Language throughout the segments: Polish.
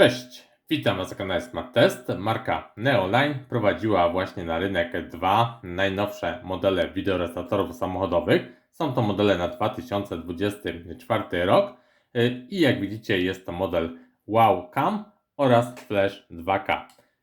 Cześć, witam na kanale Smart Test. Marka Neoline prowadziła właśnie na rynek dwa najnowsze modele wideorejestratorów samochodowych. Są to modele na 2024 rok Y, i jak widzicie jest to model Wow Cam oraz Flash 2K.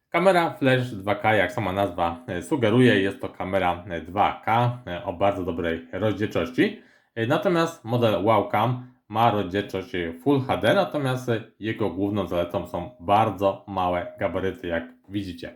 Kamera Flash 2K, jak sama nazwa y, sugeruje, jest to kamera 2K y, o bardzo dobrej rozdzielczości. Natomiast model Wowcam ma rozdzielczość Full HD, natomiast jego główną zaletą są bardzo małe gabaryty, jak widzicie.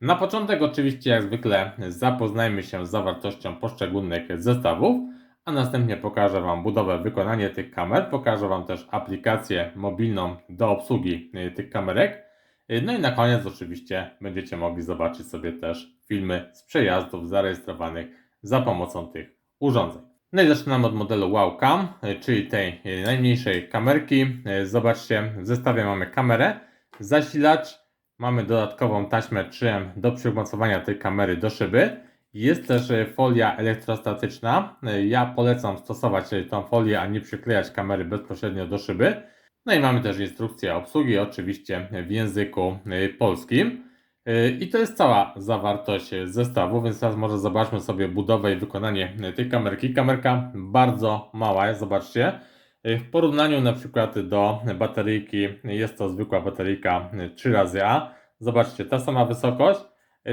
Na początek oczywiście, jak zwykle, zapoznajmy się z zawartością poszczególnych zestawów, a następnie pokażę Wam budowę, wykonanie tych kamer, pokażę Wam też aplikację mobilną do obsługi y, tych kamerek. Y, No i na koniec oczywiście będziecie mogli zobaczyć sobie też filmy z przejazdów zarejestrowanych za pomocą tych urządzeń. No i zaczynamy od modelu Wowcam, y, czyli tej y, najmniejszej kamerki. Y, Zobaczcie, w zestawie mamy kamerę, zasilacz, mamy dodatkową taśmę 3M do przymocowania tej kamery do szyby. Jest też folia elektrostatyczna. Ja polecam stosować tą folię, a nie przyklejać kamery bezpośrednio do szyby. No i mamy też instrukcję obsługi, oczywiście w języku polskim. Y, I to jest cała zawartość zestawu, więc teraz może zobaczmy sobie budowę i wykonanie y, tej kamerki. Kamerka bardzo mała jest, zobaczcie. Y, W porównaniu na przykład do bateryjki, jest to zwykła bateryjka 3xA. Zobaczcie, ta sama wysokość.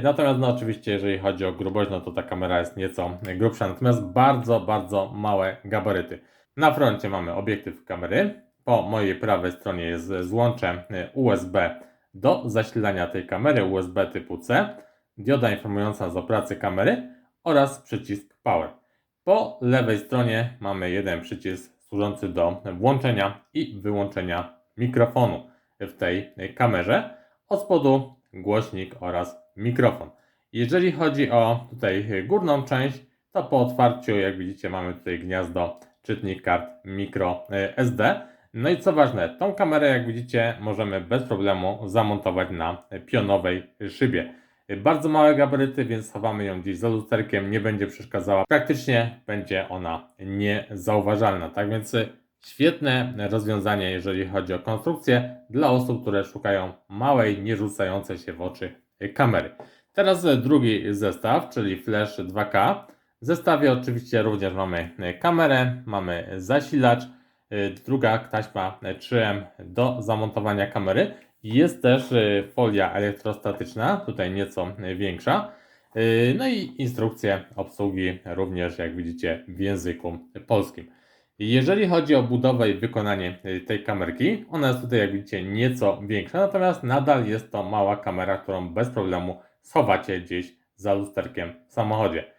Natomiast no oczywiście jeżeli chodzi o grubość, no to ta kamera jest nieco grubsza. Natomiast bardzo, bardzo małe gabaryty. Na froncie mamy obiektyw kamery. Po mojej prawej stronie jest złącze USB do zasilania tej kamery USB typu C, dioda informująca o pracy kamery oraz przycisk Power. Po lewej stronie mamy jeden przycisk służący do włączenia i wyłączenia mikrofonu w tej kamerze. Od spodu głośnik oraz mikrofon. Jeżeli chodzi o tutaj górną część, to po otwarciu, jak widzicie, mamy tutaj gniazdo czytnik kart micro SD. No i co ważne, tą kamerę, jak widzicie, możemy bez problemu zamontować na pionowej szybie. Bardzo małe gabaryty, więc schowamy ją gdzieś za lusterkiem, nie będzie przeszkadzała. Praktycznie będzie ona niezauważalna. Tak więc świetne rozwiązanie, jeżeli chodzi o konstrukcję dla osób, które szukają małej, nie rzucającej się w oczy kamery. Teraz drugi zestaw, czyli Flash 2K. W zestawie oczywiście również mamy kamerę, mamy zasilacz, y, druga taśma 3M do zamontowania kamery. Jest też y, folia elektrostatyczna, tutaj nieco większa. Y, No i instrukcje obsługi również, jak widzicie, w języku polskim. Jeżeli chodzi o budowę i wykonanie y, tej kamerki, ona jest tutaj, jak widzicie, nieco większa, natomiast nadal jest to mała kamera, którą bez problemu schowacie gdzieś za lusterkiem w samochodzie.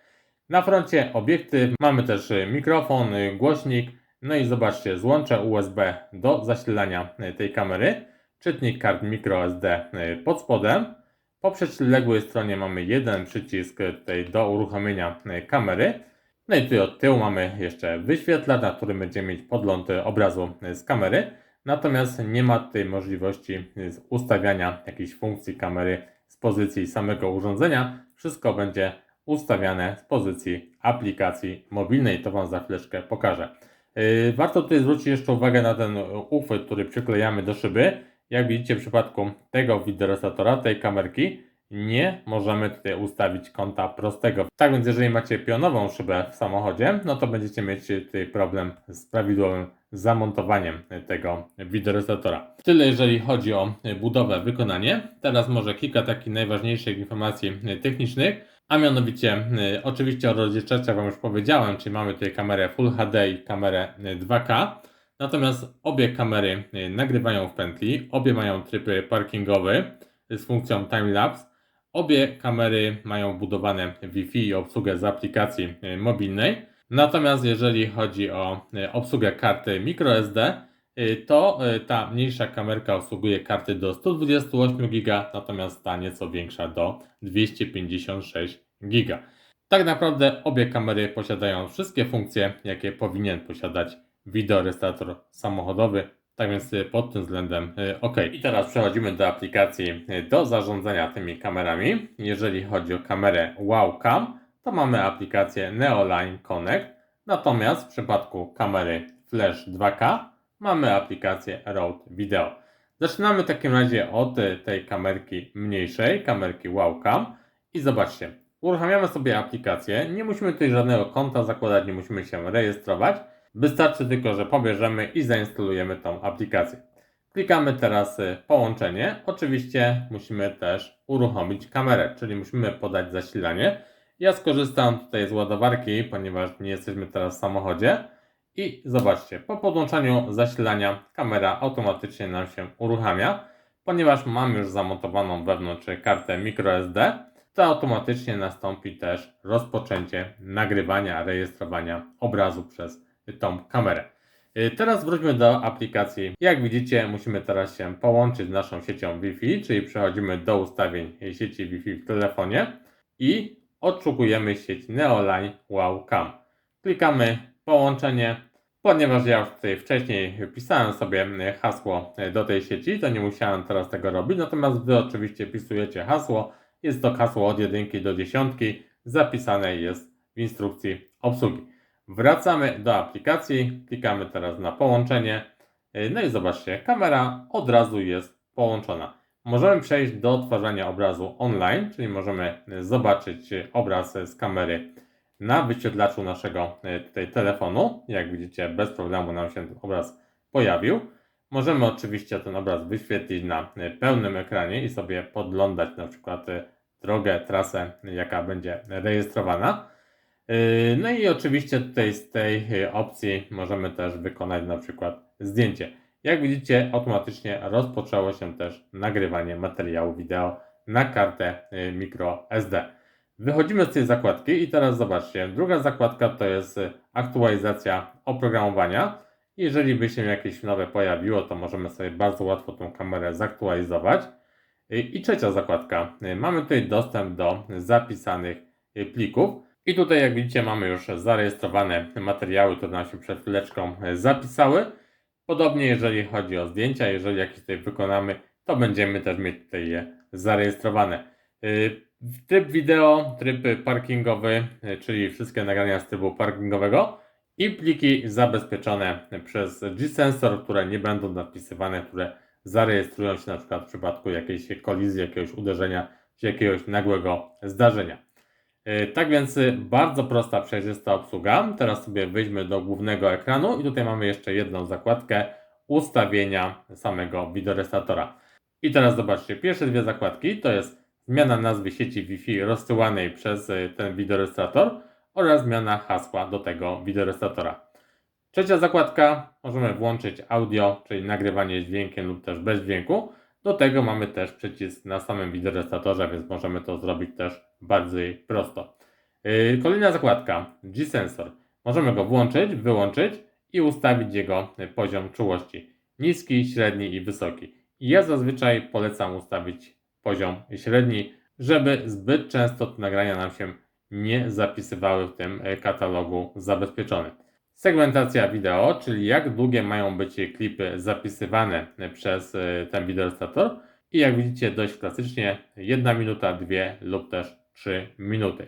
Na froncie obiektyw, mamy też y, mikrofon, y, głośnik, no i zobaczcie, złącze USB do zasilania y, tej kamery, czytnik kart microSD y, pod spodem. Po przeciwległej stronie mamy jeden przycisk y, tutaj do uruchomienia kamery. No i tutaj od tyłu mamy jeszcze wyświetlacz, na którym będziemy mieć podgląd obrazu z kamery. Natomiast nie ma tutaj możliwości ustawiania jakiejś funkcji kamery z pozycji samego urządzenia. Wszystko będzie ustawiane z pozycji aplikacji mobilnej. To Wam za chwileczkę pokażę. Yy, Warto tutaj zwrócić jeszcze uwagę na ten uchwyt, który przyklejamy do szyby. Jak widzicie w przypadku tego wideorejestratora, tej kamerki, nie możemy tutaj ustawić kąta prostego. Tak więc jeżeli macie pionową szybę w samochodzie, no to będziecie mieć tutaj problem z prawidłowym zamontowaniem tego wideorejestratora. Tyle jeżeli chodzi o budowę, wykonanie. Teraz może kilka takich najważniejszych informacji technicznych. A mianowicie, y, oczywiście o rozdzielczościach Wam już powiedziałem, czyli mamy tutaj kamerę Full HD i kamerę y, 2K. Natomiast obie kamery y, nagrywają w pętli, obie mają tryb parkingowy z funkcją timelapse. Obie kamery mają budowane Wi-Fi i obsługę z aplikacji y, mobilnej. Natomiast jeżeli chodzi o y, obsługę karty microSD, y, to ta mniejsza kamerka obsługuje karty do 128 GB, natomiast ta nieco większa do 256 GB. Tak naprawdę obie kamery posiadają wszystkie funkcje, jakie powinien posiadać wideorejestrator samochodowy. Tak więc y, pod tym względem y, ok. I teraz przechodzimy do aplikacji y, do zarządzania tymi kamerami. Jeżeli chodzi o kamerę Wowcam, to mamy aplikację Neoline Connect. Natomiast w przypadku kamery Flash 2K mamy aplikację Road Video. Zaczynamy w takim razie od tej kamerki mniejszej, kamerki Wowcam i zobaczcie, uruchamiamy sobie aplikację, nie musimy tutaj żadnego konta zakładać, nie musimy się rejestrować, wystarczy tylko, że pobierzemy i zainstalujemy tą aplikację. Klikamy teraz y, połączenie, oczywiście musimy też uruchomić kamerę, czyli musimy podać zasilanie. Ja skorzystam tutaj z ładowarki, ponieważ nie jesteśmy teraz w samochodzie. I zobaczcie, po podłączeniu zasilania kamera automatycznie nam się uruchamia. Ponieważ mam już zamontowaną wewnątrz kartę microSD, to automatycznie nastąpi też rozpoczęcie nagrywania, rejestrowania obrazu przez tą kamerę. Y, Teraz wróćmy do aplikacji. Jak widzicie, musimy teraz się połączyć z naszą siecią Wi-Fi, czyli przechodzimy do ustawień sieci Wi-Fi w telefonie i odszukujemy sieć Neoline Wow Cam. Klikamy połączenie. Ponieważ ja już tutaj wcześniej pisałem sobie hasło do tej sieci, to nie musiałem teraz tego robić. Natomiast Wy oczywiście pisujecie hasło. Jest to hasło od 1 do 10. Zapisane jest w instrukcji obsługi. Wracamy do aplikacji, klikamy teraz na połączenie. No i zobaczcie, kamera od razu jest połączona. Możemy przejść do odtwarzania obrazu online, czyli możemy zobaczyć obraz z kamery na wyświetlaczu naszego tutaj telefonu. Jak widzicie, bez problemu nam się ten obraz pojawił. Możemy oczywiście ten obraz wyświetlić na pełnym ekranie i sobie podglądać na przykład drogę, trasę, jaka będzie rejestrowana. Yy, No i oczywiście tutaj z tej yy, opcji możemy też wykonać na przykład zdjęcie. Jak widzicie, automatycznie rozpoczęło się też nagrywanie materiału wideo na kartę yy, micro SD. Wychodzimy z tej zakładki i teraz zobaczcie, druga zakładka to jest yy, aktualizacja oprogramowania. Jeżeli by się jakieś nowe pojawiło, to możemy sobie bardzo łatwo tą kamerę zaktualizować. I trzecia zakładka, mamy tutaj dostęp do zapisanych plików. I tutaj jak widzicie mamy już zarejestrowane materiały, które nam się przed chwileczką zapisały. Podobnie jeżeli chodzi o zdjęcia, jeżeli jakieś tutaj wykonamy, to będziemy też mieć tutaj je zarejestrowane. Y, Tryb wideo, tryb parkingowy, y, czyli wszystkie nagrania z trybu parkingowego i pliki zabezpieczone przez G-Sensor, które nie będą napisywane, które zarejestrują się na przykład w przypadku jakiejś kolizji, jakiegoś uderzenia czy jakiegoś nagłego zdarzenia. Yy, Tak więc y, bardzo prosta, przejrzysta obsługa. Teraz sobie wejdźmy do głównego ekranu i tutaj mamy jeszcze jedną zakładkę ustawienia samego wideorestatora. I teraz zobaczcie, pierwsze dwie zakładki to jest zmiana nazwy sieci Wi-Fi rozsyłanej przez y, ten wideorestator oraz zmiana hasła do tego wideorestatora. Trzecia zakładka, możemy włączyć audio, czyli nagrywanie dźwiękiem lub też bez dźwięku. Do tego mamy też przycisk na samym wideorestatorze, więc możemy to zrobić też bardziej prosto. Yy, Kolejna zakładka, G-Sensor. Możemy go włączyć, wyłączyć i ustawić jego y, poziom czułości. Niski, średni i wysoki. Ja zazwyczaj polecam ustawić poziom średni, żeby zbyt często te nagrania nam się nie zapisywały w tym y, katalogu zabezpieczonym. Segmentacja wideo, czyli jak długie mają być klipy zapisywane przez y, ten wideorestator. I jak widzicie, dość klasycznie 1 minuta, 2 lub też 3 minuty.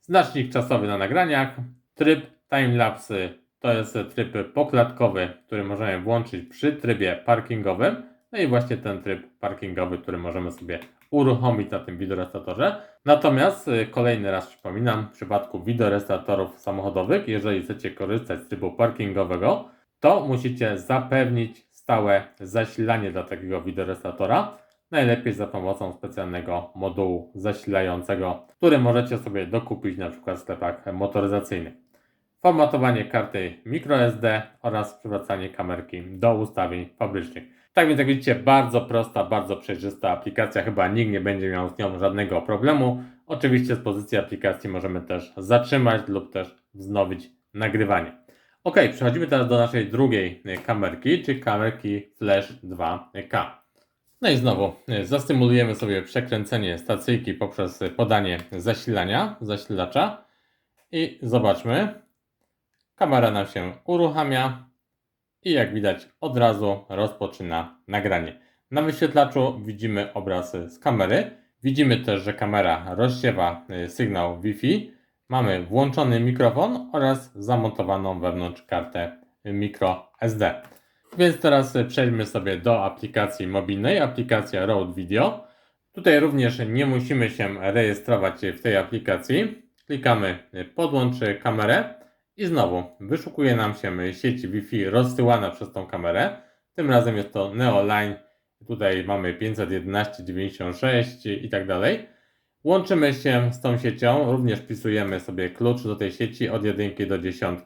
Znacznik czasowy na nagraniach. Tryb timelapse to jest tryb poklatkowy, który możemy włączyć przy trybie parkingowym. No i właśnie ten tryb parkingowy, który możemy sobie uruchomić na tym wideorestatorze. Natomiast y, kolejny raz przypominam, w przypadku wideorestatorów samochodowych, jeżeli chcecie korzystać z trybu parkingowego, to musicie zapewnić stałe zasilanie dla takiego wideorestatora. Najlepiej za pomocą specjalnego modułu zasilającego, który możecie sobie dokupić na przykład w sklepach motoryzacyjnych. Formatowanie karty microSD oraz przywracanie kamerki do ustawień fabrycznych. Tak więc jak widzicie, bardzo prosta, bardzo przejrzysta aplikacja. Chyba nikt nie będzie miał z nią żadnego problemu. Oczywiście z pozycji aplikacji możemy też zatrzymać lub też wznowić nagrywanie. Ok, przechodzimy teraz do naszej drugiej y, kamerki, czyli kamerki Flash 2K. No i znowu y, zastymulujemy sobie przekręcenie stacyjki poprzez podanie zasilania, zasilacza i zobaczmy. Kamera nam się uruchamia i jak widać od razu rozpoczyna nagranie. Na wyświetlaczu widzimy obraz z kamery. Widzimy też, że kamera rozsiewa y, sygnał Wi-Fi. Mamy włączony mikrofon oraz zamontowaną wewnątrz kartę micro SD. Więc teraz przejdźmy sobie do aplikacji mobilnej, aplikacja Road Video. Tutaj również nie musimy się rejestrować w tej aplikacji. Klikamy e, podłącz kamerę i znowu wyszukuje nam się sieć Wi-Fi rozsyłana przez tą kamerę. Tym razem jest to Neoline. Tutaj mamy 511.96 i tak dalej. Łączymy się z tą siecią, również wpisujemy sobie klucz do tej sieci od 1 do 10.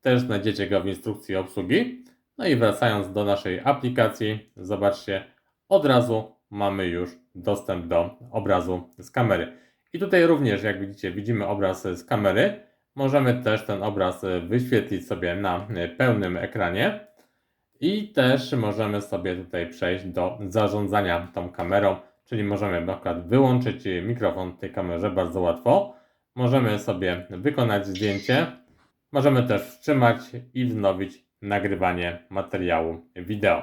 Też znajdziecie go w instrukcji obsługi. No i wracając do naszej aplikacji, zobaczcie, od razu mamy już dostęp do obrazu z kamery. I tutaj również, jak widzicie, widzimy obraz z kamery. Możemy też ten obraz wyświetlić sobie na pełnym ekranie. I też możemy sobie tutaj przejść do zarządzania tą kamerą, czyli możemy na przykład wyłączyć mikrofon w tej kamerze bardzo łatwo. Możemy sobie wykonać zdjęcie. Możemy też wstrzymać i wznowić nagrywanie materiału wideo.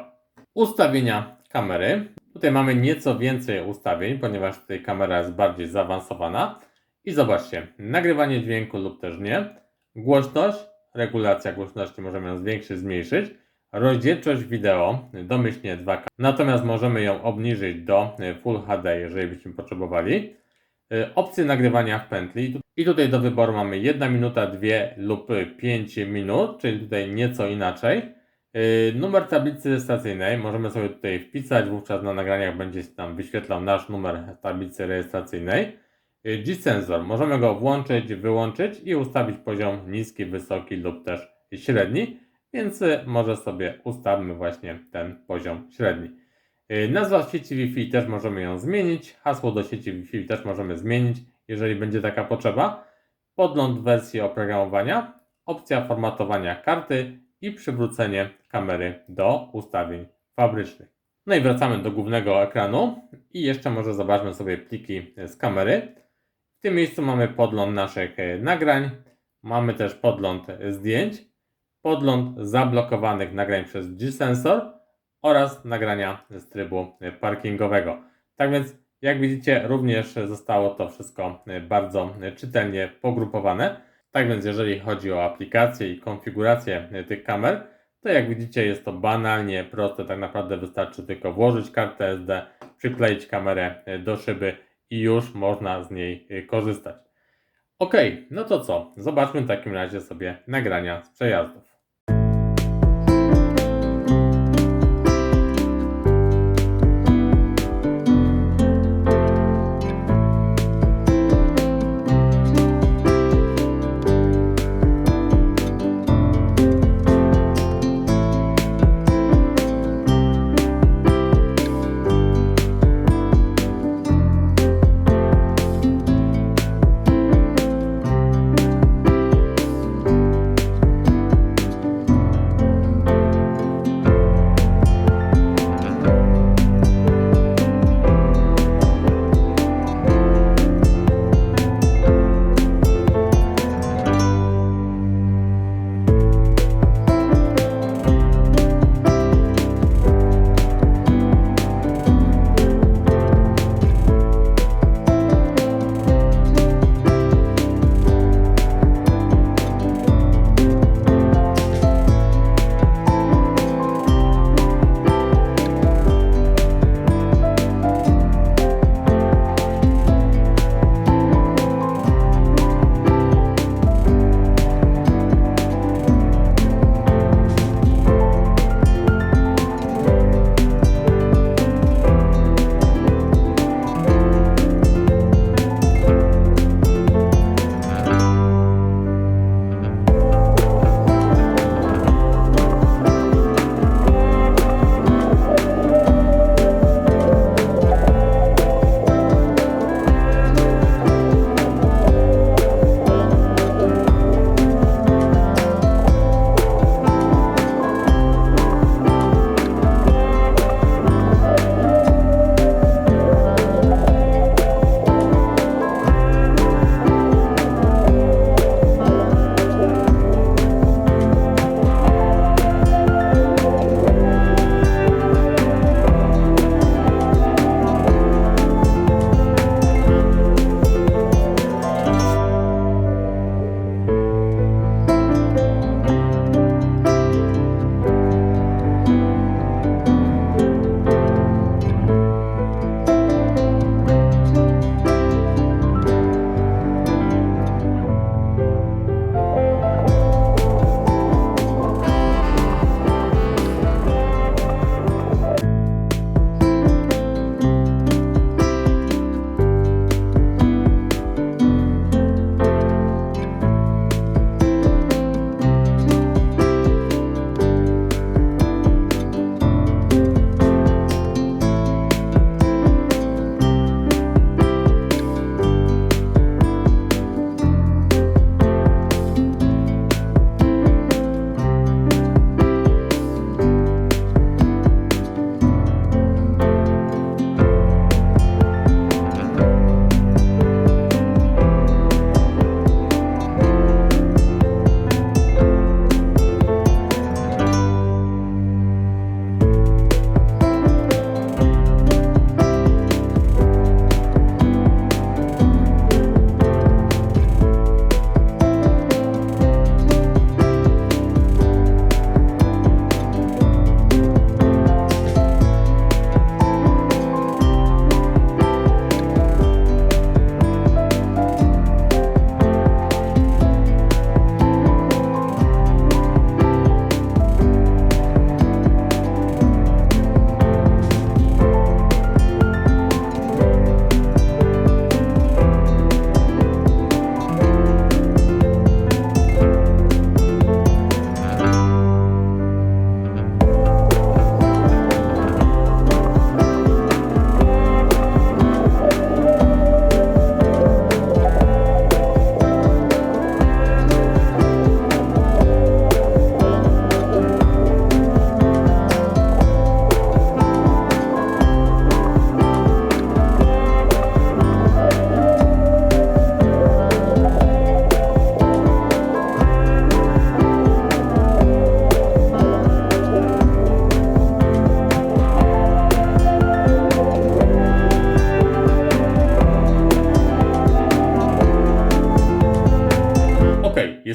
Ustawienia kamery. Tutaj mamy nieco więcej ustawień, ponieważ tutaj kamera jest bardziej zaawansowana. I zobaczcie, nagrywanie dźwięku lub też nie. Głośność, regulacja głośności możemy ją zwiększyć, zmniejszyć. Rozdzielczość wideo domyślnie 2K, natomiast możemy ją obniżyć do Full HD, jeżeli byśmy potrzebowali. Y, Opcje nagrywania w pętli. I tutaj do wyboru mamy 1 minuta, 2 lub 5 minut, czyli tutaj nieco inaczej. Numer tablicy stacyjnej możemy sobie tutaj wpisać, wówczas na nagraniach będzie się tam wyświetlał nasz numer tablicy rejestracyjnej. Y, G-sensor możemy go włączyć, wyłączyć i ustawić poziom niski, wysoki lub też średni, więc y, może sobie ustawmy właśnie ten poziom średni. Y, Nazwa sieci Wi-Fi też możemy ją zmienić, hasło do sieci Wi-Fi też możemy zmienić, jeżeli będzie taka potrzeba. Podgląd wersji oprogramowania, opcja formatowania karty i przywrócenie kamery do ustawień fabrycznych. No i wracamy do głównego ekranu i jeszcze może zobaczmy sobie pliki z kamery. Tym miejscu mamy podgląd naszych e, nagrań, mamy też podgląd zdjęć, podgląd zablokowanych nagrań przez G-Sensor oraz nagrania z trybu parkingowego. Tak więc, jak widzicie, również zostało to wszystko bardzo czytelnie pogrupowane. Tak więc, jeżeli chodzi o aplikację i konfigurację tych kamer, to jak widzicie, jest to banalnie proste. Tak naprawdę wystarczy tylko włożyć kartę SD, przykleić kamerę do szyby i już można z niej korzystać. Ok, no to co? Zobaczmy w takim razie sobie nagrania z przejazdów.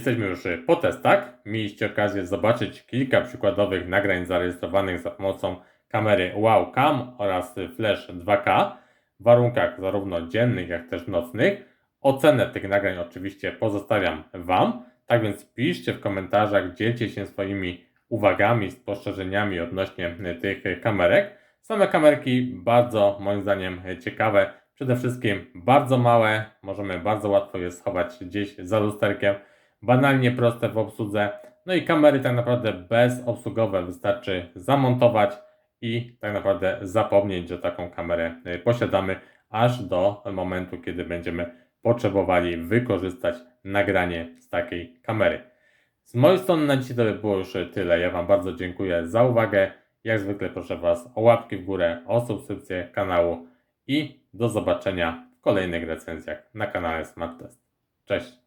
Jesteśmy już y, po testach. Mieliście okazję zobaczyć kilka przykładowych nagrań zarejestrowanych za pomocą kamery Wowcam oraz Flash 2K w warunkach zarówno dziennych, jak też nocnych. Ocenę tych nagrań oczywiście pozostawiam Wam, tak więc piszcie w komentarzach, dzielcie się swoimi uwagami, spostrzeżeniami odnośnie y, tych kamerek. Same kamerki bardzo moim zdaniem y, ciekawe, przede wszystkim bardzo małe, możemy bardzo łatwo je schować gdzieś za lusterkiem, banalnie proste w obsłudze, no i kamery tak naprawdę bezobsługowe, wystarczy zamontować i tak naprawdę zapomnieć, że taką kamerę y, posiadamy, aż do momentu, kiedy będziemy potrzebowali wykorzystać nagranie z takiej kamery. Z mojej strony na dzisiaj to by było już tyle. Ja Wam bardzo dziękuję za uwagę. Jak zwykle proszę Was o łapki w górę, o subskrypcję kanału i do zobaczenia w kolejnych recenzjach na kanale Smart Test. Cześć!